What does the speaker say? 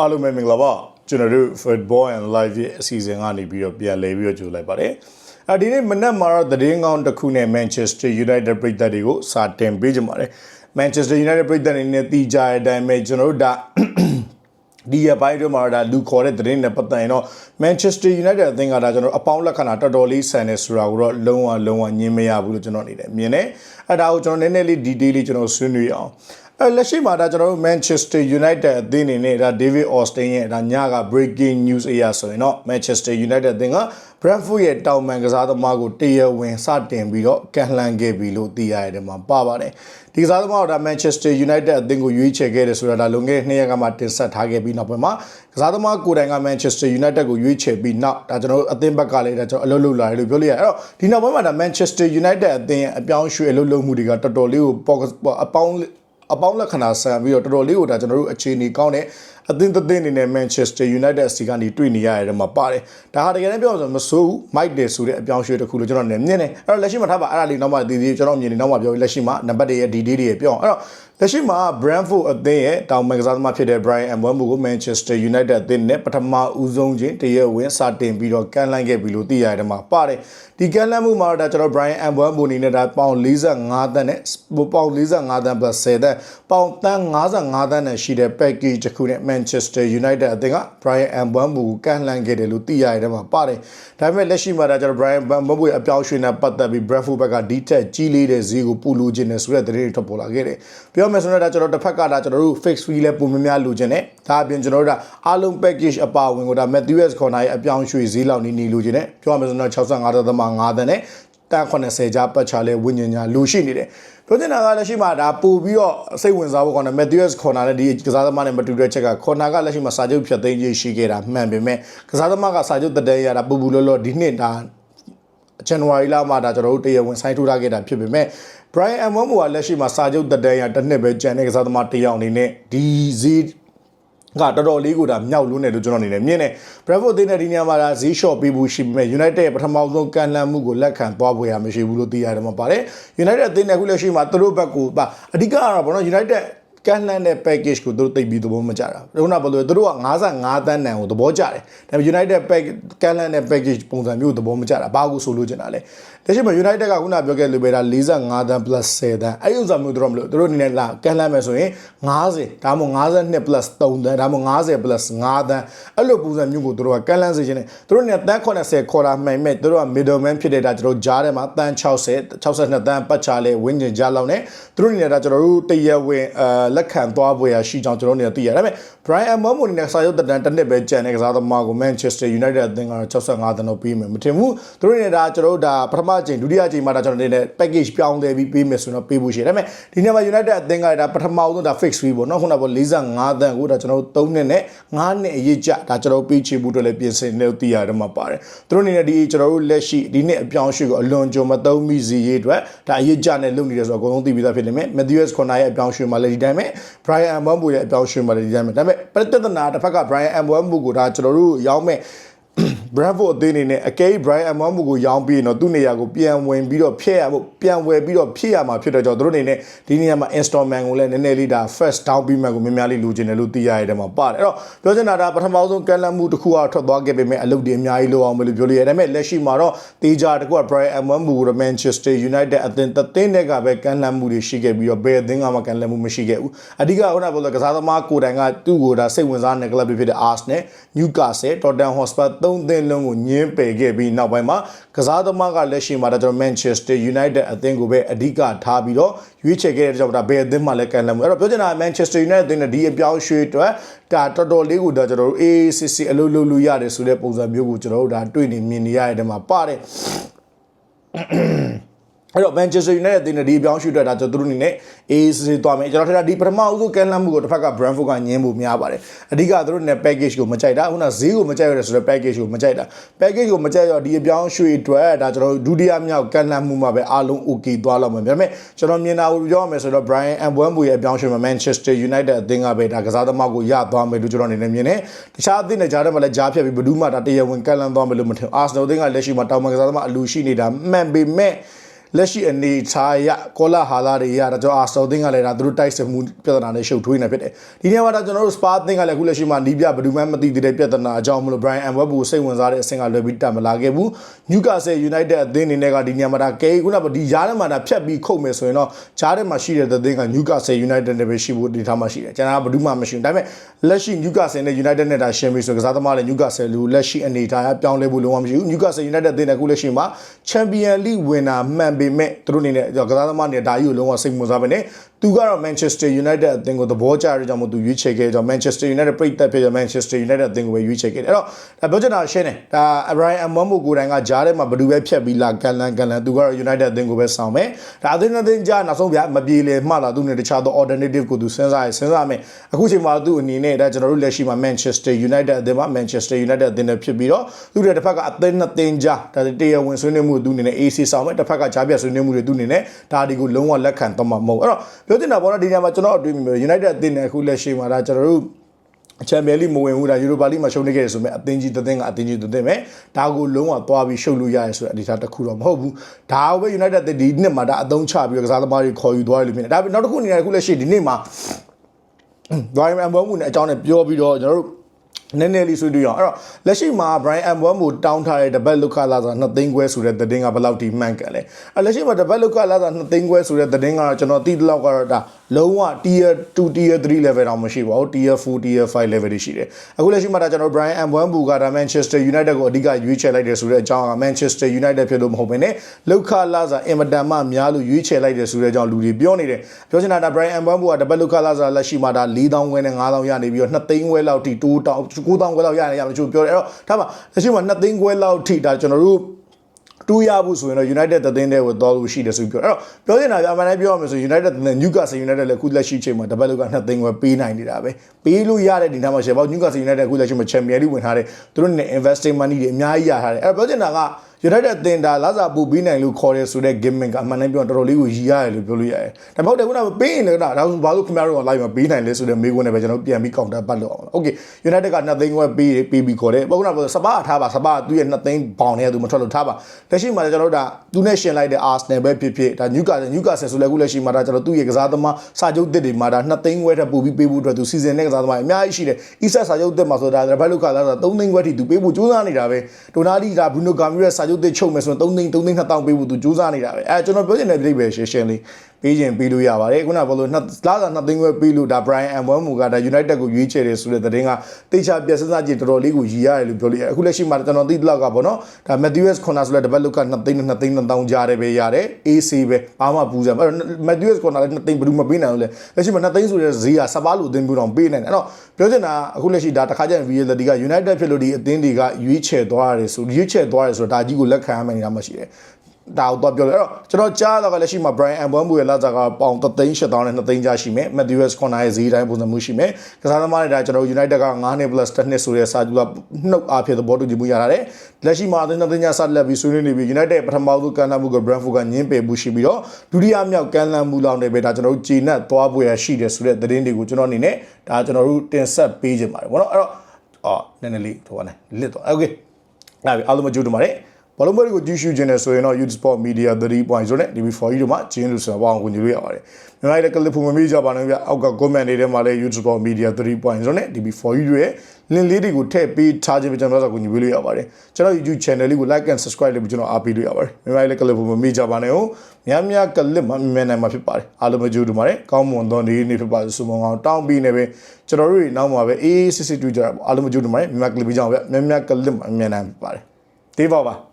အားလုံးပဲမင်္ဂလာပါကျွန်တော်တို့ Football and Live ရဲ့အစီအစဉ်ကနေပြီးတော့ပြန်လည်ပြီးတော့ကြိုလိုက်ပါတယ်အဲဒီနေ့မနက်မှာတော့သတင်းကောင်းတစ်ခုနဲ့ Manchester United ပြည်သက်တွေကိုစာတင်ပေးကြပါတယ် Manchester United ပြည်သက်တွေနဲ့တီးကြတဲ့အတိုင်းပဲကျွန်တော်တို့ဒါဒီရပိုင်းတွေမှာဒါလူခေါ်တဲ့သတင်းနဲ့ပတ်သက်ရင်တော့ Manchester United အသင်းကဒါကျွန်တော်အပေါင်းလက္ခဏာတော်တော်လေးဆန်နေဆိုတာကိုတော့လုံးဝလုံးဝညင်းမရဘူးလို့ကျွန်တော်အနေနဲ့မြင်တယ်အဲဒါကိုကျွန်တော်နည်းနည်းလေး detail လေးကျွန်တော်ဆွေးနွေးအောင် အဲလက်ရှိမှာဒါကျွန်တော်တို့ Manchester United အသင်းအနေနဲ့ဒါ David Austin ရဲ့ဒါညက breaking news အရာဆိုရင်တော့ Manchester United အသင်းက Brentford ရဲ့တောင်ပန်ကစားသမားကိုတရားဝင်စတင်ပြီးတော့ကန်လှန်ခဲ့ပြီလို့သိရတဲ့မှာပါပါတယ်ဒီကစားသမားကဒါ Manchester United အသင်းကိုရွေးချယ်ခဲ့တယ်ဆိုတာဒါလွန်ခဲ့တဲ့နှစ်ရက်ကမှတင်ဆက်ထားခဲ့ပြီးနောက်ပိုင်းမှာကစားသမားကိုယ်တိုင်က Manchester United ကိုရွေးချယ်ပြီးနောက်ဒါကျွန်တော်တို့အသင်းဘက်ကလည်းဒါကျွန်တော်အလုပ်လုပ်လာတယ်လို့ပြောလို့ရတယ်အဲ့တော့ဒီနောက်ပိုင်းမှာဒါ Manchester United အသင်းရဲ့အပြောင်းအရွှေ့အလုပ်လုပ်မှုတွေကတော်တော်လေးကိုပေါ့အပေါင်း အပေါင်းလက္ခဏာဆန်ပြီးတော့တော်တော်လေးကိုဒါကျွန်တော်တို့အခြေအနေကောင်းတဲ့အသင်းသင်းအနေနဲ့ Manchester United စီကနေတွေ့နေရတဲ့မှာပါတယ်ဒါဟာတကယ်တမ်းပြောရရင်မဆိုးဘူး Mike တယ်ဆိုတဲ့အပြောင်းအရွှေ့တစ်ခုလို့ကျွန်တော်လည်းမြင်တယ်အဲ့တော့လက်ရှိမှာထားပါအဲ့ဒါလေးနောက်မှဒီဒီကျွန်တော်မြင်နေနောက်မှပြောပြီးလက်ရှိမှာနံပါတ်တွေရဲ့ဒီဒီတွေပြောအောင်အဲ့တော့ လက်ရှိမှာ Brentford အသင်းရဲ့တောင်မန်ကစားသမားဖြစ်တဲ့ Brian Mbeumo ကို Manchester United အသင်းနဲ့ပထမဦးဆုံးချင်းတရက်ဝင်စတင်ပြီးတော့ကန်လှန်ခဲ့ပြီလို့သိရတယ်မှာပါတယ်ဒီကန်လှန်မှုမှာတော့ဒါကျွန်တော် Brian Mbeumo အနေနဲ့ဒါပေါင်45သန်းနဲ့ပေါင်45သန်း plus 10သန်းပေါင်တန်း55သန်းနဲ့ရှိတဲ့ package တစ်ခုနဲ့ Manchester United အသင်းက Brian Mbeumo ကိုကန်လှန်ခဲ့တယ်လို့သိရတယ်မှာပါတယ်ဒါပေမဲ့လက်ရှိမှာဒါကျွန်တော် Brian Mbeumo ရဲ့အပြောင်းရွှေ့နဲ့ပတ်သက်ပြီး Brentford ဘက်ကဒီထက်ကြီးလေးတဲ့ဈေးကိုပူလူခြင်းနဲ့ဆိုတဲ့သတင်းတွေထွက်ပေါ်လာခဲ့တယ်ပြောမယ်ဆိုတော့ဒါကျွန်တော်တစ်ဖက်ကဒါကျွန်တော်တို့ fix fee လဲပုံများများလူခြင်းနဲ့ဒါအပြင်ကျွန်တော်တို့ဒါအားလုံး package အပါဝင်ကိုဒါ Matthews Corner ရဲ့အပြောင်းရွှေ့ဈေးလောက်နေနေလူခြင်းနဲ့ပြောမယ်ဆိုတော့65.5သန်းနဲ့တန်80ကြားပတ်ချလဲဝิญညာလူရှိနေတယ်ပြောချင်တာကလက်ရှိမှာဒါပို့ပြီးတော့စိတ်ဝင်စားဖို့ကောင်းတယ် Matthews Corner နဲ့ဒီကစားသမားနဲ့မတူတဲ့ချက်က Corner ကလက်ရှိမှာစာချုပ်ဖြတ်သိမ်းရေးရှိခဲ့တာမှန်ပေမဲ့ကစားသမားကစာချုပ်တည်ရတာပူပူလောလောဒီနှစ်ဒါ January လမှာဒါကျွန်တော်တို့တရားဝင်ဆိုင်ထိုးထားခဲ့တာဖြစ်ပေမဲ့ Brian Mbeumo ကလက်ရှိမှာစာချုပ်တက်တဲ့ရတစ်နှစ်ပဲကျန်တဲ့ကစားသမားတစ်ယောက်အနေနဲ့ဒီဈေးကတော်တော်လေးကိုဒါမြောက်လို့နေလို့ကျွန်တော်အနေနဲ့မြင်တယ် Brentford တင်းတဲ့ဒီနေရာမှာဒါဈေးလျှော့ပေးဖို့ရှိပေမဲ့ United ရဲ့ပထမဆုံးကန်လှန်မှုကိုလက်ခံသွားဖို့ရမရှိဘူးလို့သိရတယ်မှာပါတယ် United အသင်းနဲ့ခုလက်ရှိမှာသူတို့ဘက်ကပါအဓိကကတော့ဘောနော် United ကန်လန်တဲ့ package ကိုသူတို့သိပြီးသဘောမကျတာ။ခုနကပြောလို့သူတို့က55တန်းတန်ကိုသဘောကျတယ်။ဒါပေမဲ့ United pack ကန်လန်တဲ့ package ပုံစံမျိုးသဘောမကျတာ။ဘာကိုဆိုလို့ကျင်တာလဲ။လက်ရှိမှာ United ကခုနပြောခဲ့လို့ပဲဒါ45တန်း plus 10တန်းအဲ့ဒီဥစ္စာမျိုးတို့မလို့သူတို့အနေနဲ့လာကန်လန်မယ်ဆိုရင်50ဒါမှမဟုတ်52 plus 3တန်းဒါမှမဟုတ်50 plus 5တန်းအဲ့လိုပုံစံမျိုးကိုသူတို့ကကန်လန်စေချင်တယ်။သူတို့အနေနဲ့တန်း80ခေါ်လာမှန်မဲ့သူတို့က middleman ဖြစ်တဲ့ဒါကျွန်တော်ကြားထဲမှာတန်း60 62တန်းပတ်ချလဲဝင်းကျင်ကြားလောက်နဲ့သူတို့အနေနဲ့ဒါကျွန်တော်တို့တရက်ဝင်အဲလက်ခံသွားပွဲရရှိကြောင်းကျွန်တော်တို့နေသိရတယ်ဒါပေမဲ့ Brian Mbeumo နဲ့စာရုပ်တတန်တစ်နှစ်ပဲကျန်တဲ့ကစားသမားကို Manchester United အသင်းကတော့65တန်းတော့ပေးမယ်မထင်ဘူးသူတို့နေတာကျွန်တော်တို့ဒါပထမချိန်ဒုတိယချိန်မှာဒါကျွန်တော်တို့နေ package ပြောင်းတယ်ပြီးပေးမယ်ဆိုတော့ပေးဖို့ရှိတယ်ဒါပေမဲ့ဒီနေ့မှာ United အသင်းကဒါပထမဆုံးဒါ fix fee ပေါ့နော်ခုနက45တန်းကိုဒါကျွန်တော်တို့3နှစ်နဲ့9နှစ်အရေးကြဒါကျွန်တော်တို့ပေးချေဖို့အတွက်လည်းပြင်ဆင်နေလို့သိရတယ်မှာပါတယ်သူတို့အနေနဲ့ဒီကျွန်တော်တို့လက်ရှိဒီနှစ်အပြောင်းအရွှေ့ကိုအလွန်ကြုံမသုံးမိစီရေးအတွက်ဒါအရေးကြနဲ့လုပ်နေတယ်ဆိုတော့အကုန်လုံးသိပြီးသားဖြစ်နေမယ် Matthews Corner ရဲ့အပြောင်းအရွှေ့မှာလည်းဒီတိုင်းပဲ Brian Mbeumo ရဲ့အပြောင်းအရွှေ့မှာလည်းဒီတိုင်းပဲဒါပေမဲ့ပြဿနာတစ်ဖက်က Brian Mbeumo ကိုဒါကျွန်တော်တို့ရောင်းမဲ့ Brentford အသင်းအနေနဲ့အကဲ Brian Mbeumo ကိုရောင်းပြီးတော့သူ့နေရာကိုပြန်ဝင်ပြီးတော့ဖျက်ရဖို့ပြန်ဝယ်ပြီးတော့ဖြည့်ရမှာဖြစ်တဲ့ကြောင့်သူတို့အနေနဲ့ဒီနေရာမှာ installment ကိုလည်းနည်းနည်းလေးဒါ first down payment ကိုများများလေးလိုချင်တယ်လို့သိရတဲ့မှာပါတယ်အဲ့တော့ပြောချင်တာဒါပထမဆုံးကမ်းလှမ်းမှုတစ်ခုကထွက်သွားခဲ့ပေမဲ့အလုပ်တွေအများကြီးလိုအောင်မလို့ပြောလို့ရတယ်ဒါပေမဲ့လက်ရှိမှာတော့တေချာတစ်ခုက Brian Mbeumo ကို Manchester United အသင်းတသင်းတွေကပဲကမ်းလှမ်းမှုတွေရှိခဲ့ပြီးတော့ဘယ်အသင်းကမှကမ်းလှမ်းမှုမရှိခဲ့ဘူးအဓိကခုနကပြောလို့ကစားသမားကိုယ်တိုင်ကသူ့ကိုဒါစိတ်ဝင်စားတဲ့ club တွေဖြစ်တဲ့ Arsenal, Newcastle, Tottenham Hotspur သုံးသင်းလုံးကိုညင်းပယ်ခဲ့ပြီးနောက်ပိုင်းမှာကစားသမားကလက်ရှိမှာဒါကျွန်တော် Manchester United အသင်းကိုပဲအဓိကထားပြီးတော့ရွေးချယ်ခဲ့တဲ့ကြောင့်ဒါဘယ်အသင်းမှလည်းကန်လမ်းမှုအဲ့တော့ပြောချင်တာ Manchester United အသင်းနဲ့ဒီအပြောင်းရွှေ့အတွက်ဒါတော်တော်လေးကိုဒါကျွန်တော်တို့ AACC အလုပ်လုပ်လို့ရတယ်ဆိုတဲ့ပုံစံမျိုးကိုကျွန်တော်တို့ဒါတွေ့နေမြင်နေရတဲ့တဲမှာပါတယ် အဲ့တော့ Manchester United အသင်းနဲ့ဒီအပြောင်းရွှေ့အတွက်ဒါကျွန်တော်တို့အနေနဲ့ AAC သွားမယ်ကျွန်တော်ထင်တာဒီပထမအဦးဆုံးကန်လမ်းမှုကိုတစ်ဖက်က Brentford ကညင်းဖို့များပါတယ်အဓိကသူတို့နဲ့ package ကိုမကြိုက်တာခုနဈေးကိုမကြိုက်ရတဲ့ဆိုတော့ package ကိုမကြိုက်တာ package ကိုမကြိုက်ရဒီအပြောင်းရွှေ့အတွက်ဒါကျွန်တော်ဒုတိယမြောက်ကန်လမ်းမှုမှာပဲအားလုံး okay သွားလောက်မှာဒါပေမဲ့ကျွန်တော်မြင်တာကိုပြောရမယ်ဆိုတော့ Brian Mbeumo ရဲ့အပြောင်းရွှေ့မှာ Manchester United အသင်းကပဲဒါကစားသမားကိုရသွားမယ်လို့ကျွန်တော်အနေနဲ့မြင်တယ်တခြားအသင်းနဲ့ကြားထဲမှာလည်းကြားဖြတ်ပြီးဘယ်သူမှဒါတရားဝင်ကန်လမ်းသွားမယ်လို့မထင် Arsenal အသင်းကလက်ရှိမှာတောင်ပန်ကစားသမားအလူရှိနေတာမှန်ပေမဲ့ လက်ရှိအနေထားရကောလာဟာလာတွေရဒါကြောင့်အာဆောသင်းကလည်းဒါသူတို့တိုက်စစ်မှုပြဿနာနဲ့ရှုပ်ထွေးနေဖြစ်တယ်ဒီနေရာမှာဒါကျွန်တော်တို့ Spa သင်းကလည်းအခုလက်ရှိမှာနီးပြဘယ်သူမှမသိသေးတဲ့ပြဿနာအကြောင်းမလို့ Brian Mbeumo ကိုစိတ်ဝင်စားတဲ့အဆင့်ကလွယ်ပြီးတက်မလာခဲ့ဘူး Newcastle United အသင်းအနေနဲ့ကဒီနေရာမှာဒါကဲခုနကဒီကြားထဲမှာဒါဖြတ်ပြီးခုတ်မယ်ဆိုရင်တော့ကြားထဲမှာရှိတဲ့သင်းက Newcastle United နဲ့ပဲရှိဖို့ဒီထားမှာရှိတယ်ကျွန်တော်ကဘယ်သူမှမရှိဘူးဒါပေမဲ့လက်ရှိ Newcastle နဲ့ United နဲ့ဒါရှင်းပြီးဆိုကစားသမားလည်း Newcastle လူလက်ရှိအနေထားအပြောင်းလဲဖို့လုံးဝမရှိဘူး Newcastle United အသင်းနဲ့အခုလက်ရှိမှာ Champion League winner မှန်ပေမဲ့သူတို့အနေနဲ့ကစားသမားတွေဒါကြီးကိုလုံးဝစိတ်ဝင်စားပဲနဲ့သူကတော့ Manchester United အသင်းကိုသဘောကျတဲ့ကြောင့်မို့သူရွေးချယ်ခဲ့ကြောင့် Manchester United ပြိတ်သက်ဖြစ်တဲ့ Manchester United အသင်းကိုပဲရွေးချယ်ခဲ့တယ်အဲ့တော့ဒါပြောချင်တာရှင်းတယ်ဒါ Brian Mbeumo ကိုယ်တိုင်ကကြားထဲမှာဘယ်သူပဲဖြတ်ပြီးလာကန်လန်ကန်လန်သူကတော့ United အသင်းကိုပဲဆောင်မယ်ဒါအသင်းအသင်းကြားနောက်ဆုံးပြမပြေလေမှလာသူနဲ့တခြားသော alternative ကိုသူစဉ်းစားရစဉ်းစားမယ်အခုချိန်မှာသူအနေနဲ့ဒါကျွန်တော်တို့လက်ရှိမှာ Manchester United အသင်းမှာ Manchester United အသင်းနဲ့ဖြစ်ပြီးတော့သူတွေတစ်ဖက်ကအသင်းနှစ်သင်းကြားဒါတရားဝင်ဆွေးနွေးမှုသူအနေနဲ့ AC ဆောင်မယ်တစ်ဖက်ကကြားပြဆွေးနွေးမှုတွေသူအနေနဲ့ဒါဒီကိုလုံးဝလက်ခံတော့မှာမဟုတ်အဲ့တော့ပြောချင်တာပေါ့နော်ဒီနေရာမှာကျွန်တော်အတွေ့အမြင် United အသင်းနဲ့အခုလက်ရှိမှာဒါကျွန်တော်တို့ချန်ပီယံလိမဝင်ဘူးဒါယူရိုပါလိမှာရှုံးနေခဲ့တယ်ဆိုပေမဲ့အသင်းကြီးတစ်သင်းကအသင်းကြီးတစ်သင်းပဲဒါကိုလုံးဝသွားပြီးရှုပ်လို့ရတယ်ဆိုတဲ့အနေအထားတစ်ခုတော့မဟုတ်ဘူးဒါကိုပဲ United ဒီနှစ်မှာဒါအသုံးချပြီးတော့ကစားသမားတွေခေါ်ယူသွားရလို့ဖြစ်နေဒါပေမဲ့နောက်တစ်ခုအနေနဲ့အခုလက်ရှိဒီနေ့မှာဒိုင်မန်ဘောမှုနဲ့အကြောင်းနဲ့ပြောပြီးတော့ကျွန်တော်တို့ နည်းနည်းလေးဆွေးနွေးအောင်အဲ့တော့လက်ရှိမှာ Brian M1 ကိုတောင်းထားတဲ့ double look လာဆို2သိန်းခွဲဆိုတဲ့သတင်းကဘယ်လောက်ထိမှန်ကန်လဲအဲ့လက်ရှိမှာ double look လာဆို2သိန်းခွဲဆိုတဲ့သတင်းကတော့ကျွန်တော်သိတဲ့လောက်ကတော့ဒါလုံးဝ tier 2 tier 3 level တောင်မရှိပါဘူး tier 4 tier 5 level တွေရှိတယ်အခုလက်ရှိမှာဒါကျွန်တော် Brian M1 ဘူကဒါ Manchester United ကိုအဓိကရွေးချယ်လိုက်တယ်ဆိုတဲ့အကြောင်းက Manchester United ဖြစ်လို့မဟုတ်ဘဲနဲ့လောက်ခလာစာအင်မတန်မှများလို့ရွေးချယ်လိုက်တယ်ဆိုတဲ့အကြောင်းလူတွေပြောနေတယ်ပြောချင်တာဒါ Brian M1 ဘူက double look လာစာလက်ရှိမှာဒါ4000ခွဲနဲ့5000ရနေပြီးတော့2သိန်းခွဲလောက်ထိတိုးတောင်း9000ခွဲလောက်ရနေရမယ်ချို့ပြောတယ်အဲ့တော့ဒါမှလက်ရှိမှာ2သိန်းခွဲလောက်ထိဒါကျွန်တော်တို့တူရဘူးဆိုရင်တော့ United သင်းတဲ့ကိုတော်လို့ရှိတယ်ဆိုပြီးပြောအဲ့တော့ပြောနေတာပြအမှန်တည်းပြောရမယ်ဆို United သင်း Newcastle United လည်းခုလက်ရှိချိန်မှာတပတ်လောက်က2သိန်းခွဲပေးနိုင်နေတာပဲပေးလို့ရတဲ့ဒီနားမှာရှယ်ပေါ့ Newcastle United ခုလက်ရှိမှာ Champions League ဝင်ထားတယ်သူတို့နဲ့ investing money တွေအများကြီးရထားတယ်အဲ့တော့ပြောချင်တာက United အသင်းဒါလာစာပူပြီးနိုင်လို့ခေါ်တယ်ဆိုတဲ့ gimmick ကအမှန်တမ်းပြောတော်တော်လေးကိုရည်ရတယ်လို့ပြောလို့ရတယ်။ဒါပေမဲ့ခုနကပေးရင်လည်းဒါဒါဆိုဘာလို့ခင်ဗျားတို့က live မှာပေးနိုင်လဲဆိုတဲ့မေးခွန်းနဲ့ပဲကျွန်တော်ပြန်ပြီး counter ပတ်လို့အောင်။ Okay United က2သိန်းခွဲပေးပေးပြီးခေါ်တယ်။ဘာခုနကစပါးထားပါစပါးသူ့ရဲ့2သိန်းပေါင်နဲ့သူမထွက်လို့ထားပါ။လက်ရှိမှာကျွန်တော်တို့ဒါသူနဲ့ရှင်လိုက်တဲ့ Arsenal ပဲဖြစ်ဖြစ်ဒါ Newcastle Newcastle ဆိုလည်းအခုလက်ရှိမှာဒါကျွန်တော်သူ့ရဲ့ကစားသမားစာချုပ်တစ်တွေမှာဒါ2သိန်းခွဲထပ်ပို့ပြီးပေးဖို့အတွက်သူစီစဉ်တဲ့ကစားသမားအများကြီးရှိတယ်။ Isa စာချုပ်တစ်မှာဆိုဒါဘယ်လိုခါလာဆို3သိန်းခွဲထိသူပေးဖို့ကြိုးစားနေတာပဲ။ဒိုနာလီဒါ Bruno Gabriel စာချုပ်တစ်ချုပ်မယ်ဆိုရင်3သိန်း3သိန်း2000ပေးဖို့သူစူးစမ်းနေတာပဲအဲကျွန်တော်ပြောချင်တဲ့ပြိပယ်ရှင်းရှင်းလေး ပေးခြင်းပေးလို့ရပါတယ်ခုနကဘလို့နှစ်လာစာနှစ်သိန်းခွဲပေးလို့ဒါ Brian M1 မူကဒါ United ကိုရွေးချယ်တယ်ဆိုတဲ့သတင်းကတိတ်ချပြစဉ်းစားကြည့်တော်တော်လေးကိုရည်ရတယ်လို့ပြောလို့ရအခုလက်ရှိမှာကျွန်တော်သိတဲ့လောက်ကပေါ့နော်ဒါ Matthews 9ဆိုတဲ့ develop က2သိန်း2သိန်း2000ကြားတယ်ပဲရတယ် AC ပဲဘာမှပူစံအဲ့တော့ Matthews 9လည်း2သိန်းဘယ်သူမပေးနိုင်ဘူးလေလက်ရှိမှာ2သိန်းဆိုတဲ့ဈေးကစပါးလို့အသင်းပြုတော့ပေးနိုင်တယ်အဲ့တော့ပြောချင်တာအခုလက်ရှိဒါတစ်ခါကျရင် reality က United ဖြစ်လို့ဒီအသင်းတွေကရွေးချယ်သွားရတယ်ဆိုရွေးချယ်သွားရတယ်ဆိုတော့ဒါကြီးကိုလက်ခံရမယ်နေတာမှရှိတယ် ဒါတော့ပြောတယ်အဲ့တော့ကျွန်တော်ကြားတော့လက်ရှိမှာ Brian Mbeumo ရဲ့လာစားကပေါင်3သိန်း8000နဲ့2သိန်းကြားရှိမယ် Matthews Corner ရဲ့ဈေးတိုင်းပုံစံမျိုးရှိမယ်ကစားသမားတွေဒါကျွန်တော် United က9နှစ် plus 10နှစ်ဆိုတဲ့စာကြူကနှုတ်အားဖြင့်သဘောတူညီမှုရတာတဲ့လက်ရှိမှာအသင်းတင်ညာဆက်လက်ပြီးဆွေးနွေးနေပြီး United ပထမဆုံးကန်လန်မှုက Brentford ကညင်းပယ်မှုရှိပြီးတော့ဒုတိယမြောက်ကန်လန်မှုလောက်နေပဲဒါကျွန်တော်တို့ဂျီနတ်သွားပွဲရရှိတယ်ဆိုတဲ့သတင်းတွေကိုကျွန်တော်အနေနဲ့ဒါကျွန်တော်တို့တင်ဆက်ပေးခြင်းပါတယ်ဗောနော်အဲ့တော့အော်နည်းနည်းလေးထိုးပါနဲ့လစ်တော့ Okay အဲ့ပြီအားလုံးမကြိုးတူပါတယ် ဘလုံးဘရီကိုကြည့်ရှုခြင်းနဲ့ဆိုရင်တော့ YouTube Sport Media 3.0နဲ့ DB4 တို့မှာကျင်းလို့ဆိုတာပေါင်းဝင်ကြည့်လို့ရပါတယ်။မြန်မာရဲ့ကလစ်ဖူမမေးကြပါနဲ့ဗျအောက်က comment တွေထဲမှာလည်း YouTube Sport Media 3.0နဲ့ DB4 တို့ရဲ့ link လေးတွေကိုထည့်ပေးထားခြင်းပဲကျွန်တော်တို့ကဝင်ကြည့်လို့ရပါတယ်။ကျွန်တော် YouTube channel လေးကို like and subscribe လုပ်ပြီးကျွန်တော်အားပေးလို့ရပါတယ်။မြန်မာရဲ့ကလစ်ဖူမမေးကြပါနဲ့ဟုတ်များများကလစ်မှာမြန်နိုင်မှာဖြစ်ပါတယ်။အားလုံးမကြိုးတူပါတယ်။ကောင်းမွန်သောနေ့နေ့ဖြစ်ပါစေဆုမွန်အောင်တောင်းပြီးနေပဲကျွန်တော်တို့နောက်မှာပဲအေးအေးစစ်စစ်တွေ့ကြတာပေါ့အားလုံးမကြိုးတူပါတယ်။မြန်မာကလစ်ပြီးကြအောင်ဗျများများကလစ်မှာမြန်နိုင်ပါတယ်။တေးပါပါ။